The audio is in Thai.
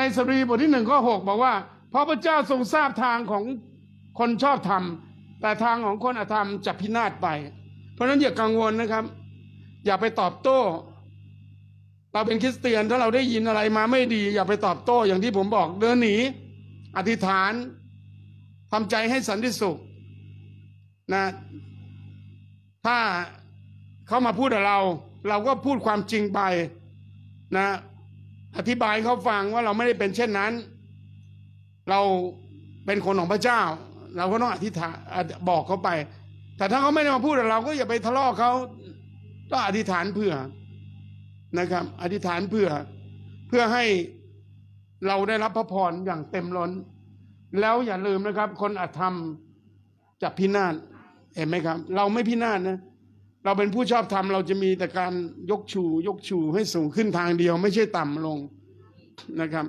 ในสรีบทที่หนึ่งข้อหกบอกว่าพระพเจ้าทรงทราบทางของคนชอบธรรมแต่ทางของคนอธรรมจะพินาศไป เพราะฉะนั้นอย่ากังวลนะครับ อย่าไปตอบโต้ เราเป็นคริสเตียนถ้าเราได้ยินอะไรมาไม่ดี อย่าไปตอบโต้อย่างที่ผมบอกเดินหนีอธิษฐานทำใจให้สันติสุขนะถ้าเขามาพูดกับเรา เราก็พูดความจริงไปนะ อธิบายเขาฟังว่าเราไม่ได้เป็นเช่นนั้น เราเป็นคนของพระเจ้า เราก็ต้องอธิษฐานบอกเขาไป แต่ถ้าเขาไม่ได้มาพูดเราก็อย่าไปทะเลาะเขาต้องอธิษฐานเพื่อนะครับ อธิษฐานเพื่อเพื่อให้เราได้รับพระพรอย่างเต็มล้น แล้วอย่าลืมนะครับ คนอาธรรมจะพินาศเห็นไหมครับ เราไม่พินาศนะ เราเป็นผู้ชอบธรรมเราจะมีแต่การยกชู ยกชูให้สูงขึ้นทางเดียว ไม่ใช่ต่ำลงนะครับ